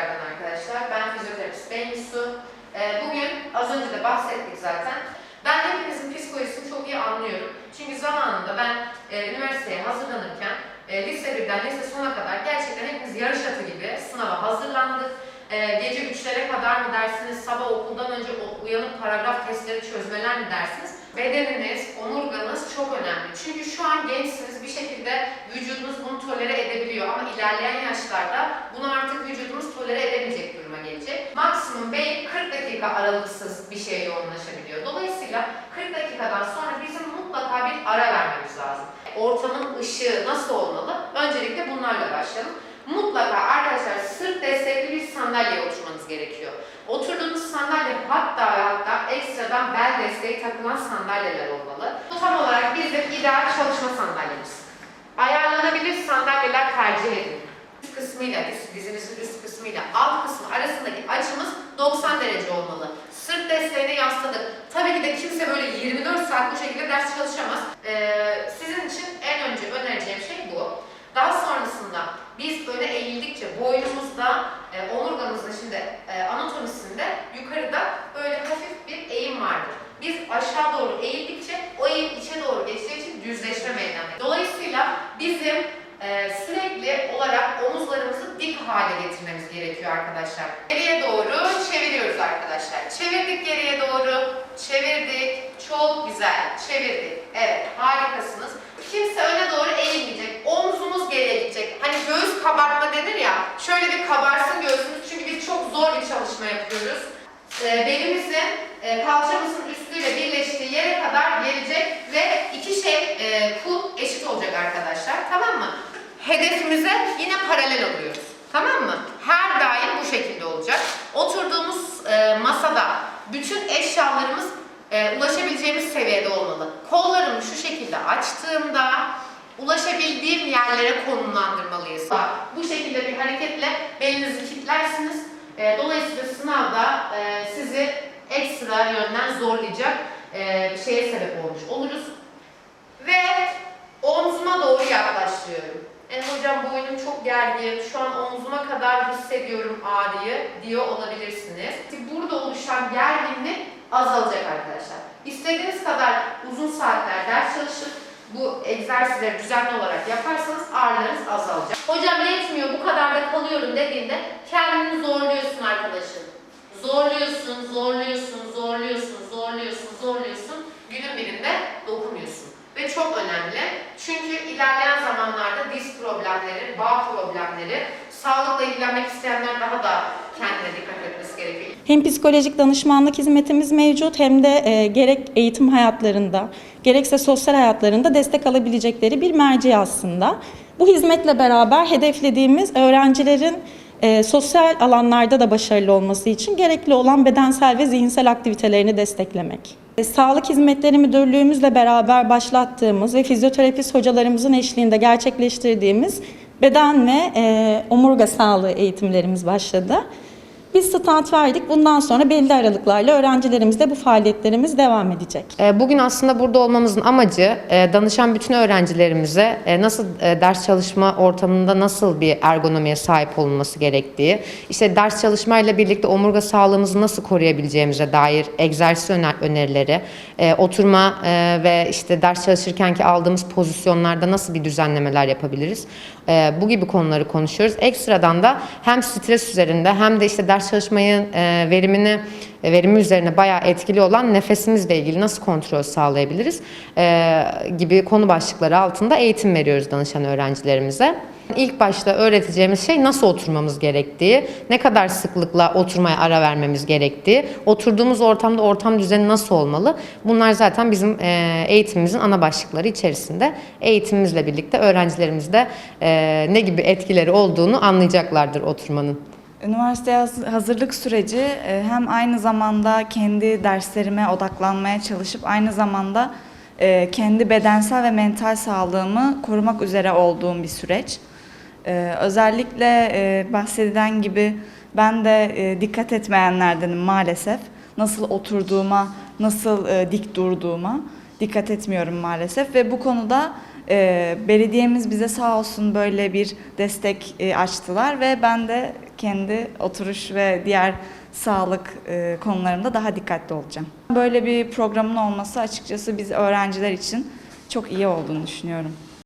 tekrardan arkadaşlar. Ben fizyoterapist Bengisu. Ee, bugün az önce de bahsettik zaten. Ben hepinizin psikolojisini çok iyi anlıyorum. Çünkü zamanında ben e, üniversiteye hazırlanırken e, lise 1'den lise sona kadar gerçekten hepimiz yarış atı gibi sınava hazırlandık. E, gece 3'lere kadar mı dersiniz, sabah okuldan önce uyanıp paragraf testleri çözmeler mi dersiniz? Bedeniniz, omurganız çok önemli. Çünkü şu an gençsiniz bir şekilde vücudunuz bunu tolere edebiliyor ama ilerleyen yaşlarda bunu artık vücudumuz tolere edemeyecek duruma gelecek. Maksimum beyin 40 dakika aralıksız bir şeye yoğunlaşabiliyor. Dolayısıyla 40 dakikadan sonra bizim mutlaka bir ara vermemiz lazım. Ortamın ışığı nasıl olmalı? Öncelikle bunlarla başlayalım. Mutlaka arkadaşlar sırt destekli bir sandalyeye oturmanız gerekiyor. Oturduğunuz sandalye hatta hatta ekstradan bel desteği takılan sandalyeler olmalı. Bu tam olarak bizim ideal çalışma sandalyemiz. Ayarlanabilir sandalyeler tercih edin. Üst kısmıyla, üst, dizinizin üst kısmıyla alt kısmı arasındaki açımız 90 derece olmalı. Sırt desteğine yasladık. Tabii ki de kimse böyle 24 saat bu şekilde ders çalışamaz. Ee, sizin için en önce önereceğim şey bu. Daha sonrasında biz böyle eğildikçe boynumuzda, e, omurgamızda şimdi e, anatomisinde yukarıda böyle hafif bir eğim vardır. Biz aşağı doğru eğildikçe o eğim içe doğru geçtiği için düzleşme meydana geliyor. Dolayısıyla bizim e, sürekli olarak omuzlarımızı dik hale getirmemiz gerekiyor arkadaşlar. Geriye doğru çeviriyoruz arkadaşlar. Çevirdik geriye doğru, çevirdik. Çok güzel, çevirdik. Evet, harikasınız. Kimse öne doğru eğilmeyecek. Omzumuz geriye gidecek. Hani göğüs kabartma denir ya. Şöyle bir kabarsın göğsümüz çünkü biz çok zor bir çalışma yapıyoruz. E, belimizin e, kalçamızın üstüyle birleştiği yere kadar gelecek ve iki şey e, kul eşit olacak arkadaşlar. Tamam mı? Hedefimize yine paralel oluyoruz. Tamam mı? Her daim bu şekilde olacak. Oturduğumuz e, masada bütün eşyalarımız e, ulaşabileceğimiz seviyede olmalı. Kollarımı şu şekilde açtığımda ulaşabildiğim yerlere konumlandırmalıyız. Bu şekilde bir hareketle belinizi kilitlersiniz. E, dolayısıyla sınavda e, sizi ekstra yönden zorlayacak e, şeye sebep olmuş oluruz. Ve omzuma doğru yaklaşıyorum. Hocam boynum çok gergin, şu an omzuma kadar hissediyorum ağrıyı diyor olabilirsiniz. Burada oluşan gerginlik azalacak arkadaşlar. İstediğiniz kadar uzun saatler ders çalışıp bu egzersizleri düzenli olarak yaparsanız ağrılarınız azalacak. Hocam yetmiyor bu kadar da kalıyorum dediğinde Çünkü ilerleyen zamanlarda diz problemleri, bağ problemleri, sağlıkla ilgilenmek isteyenler daha da kendine dikkat etmesi gerekiyor. Hem psikolojik danışmanlık hizmetimiz mevcut hem de e, gerek eğitim hayatlarında gerekse sosyal hayatlarında destek alabilecekleri bir merci aslında. Bu hizmetle beraber hedeflediğimiz öğrencilerin e, sosyal alanlarda da başarılı olması için gerekli olan bedensel ve zihinsel aktivitelerini desteklemek. E, Sağlık Hizmetleri Müdürlüğümüzle beraber başlattığımız ve fizyoterapist hocalarımızın eşliğinde gerçekleştirdiğimiz beden ve e, omurga sağlığı eğitimlerimiz başladı. Biz stand verdik. Bundan sonra belli aralıklarla öğrencilerimizle bu faaliyetlerimiz devam edecek. E, Bugün aslında burada olmamızın amacı e, danışan bütün öğrencilerimize e, nasıl ders çalışma ortamında nasıl bir ergonomiye sahip olunması gerektiği, işte ders çalışmayla birlikte omurga sağlığımızı nasıl koruyabileceğimize dair egzersiz öner- önerileri, oturma ve işte ders çalışırkenki aldığımız pozisyonlarda nasıl bir düzenlemeler yapabiliriz? Bu gibi konuları konuşuyoruz. Ekstradan da hem stres üzerinde hem de işte ders çalışmayı e, verimini e, verimi üzerine bayağı etkili olan nefesimizle ilgili nasıl kontrol sağlayabiliriz e, gibi konu başlıkları altında eğitim veriyoruz danışan öğrencilerimize. İlk başta öğreteceğimiz şey nasıl oturmamız gerektiği, ne kadar sıklıkla oturmaya ara vermemiz gerektiği, oturduğumuz ortamda ortam düzeni nasıl olmalı? Bunlar zaten bizim eğitimimizin ana başlıkları içerisinde. Eğitimimizle birlikte öğrencilerimiz de ne gibi etkileri olduğunu anlayacaklardır oturmanın. Üniversiteye haz- hazırlık süreci e, hem aynı zamanda kendi derslerime odaklanmaya çalışıp aynı zamanda e, kendi bedensel ve mental sağlığımı korumak üzere olduğum bir süreç. E, Özellikle bahsedilen gibi ben de dikkat etmeyenlerdenim maalesef. Nasıl oturduğuma, nasıl dik durduğuma dikkat etmiyorum maalesef ve bu konuda belediyemiz bize sağ olsun böyle bir destek açtılar ve ben de kendi oturuş ve diğer sağlık e, konularımda daha dikkatli olacağım. Böyle bir programın olması açıkçası biz öğrenciler için çok iyi olduğunu düşünüyorum.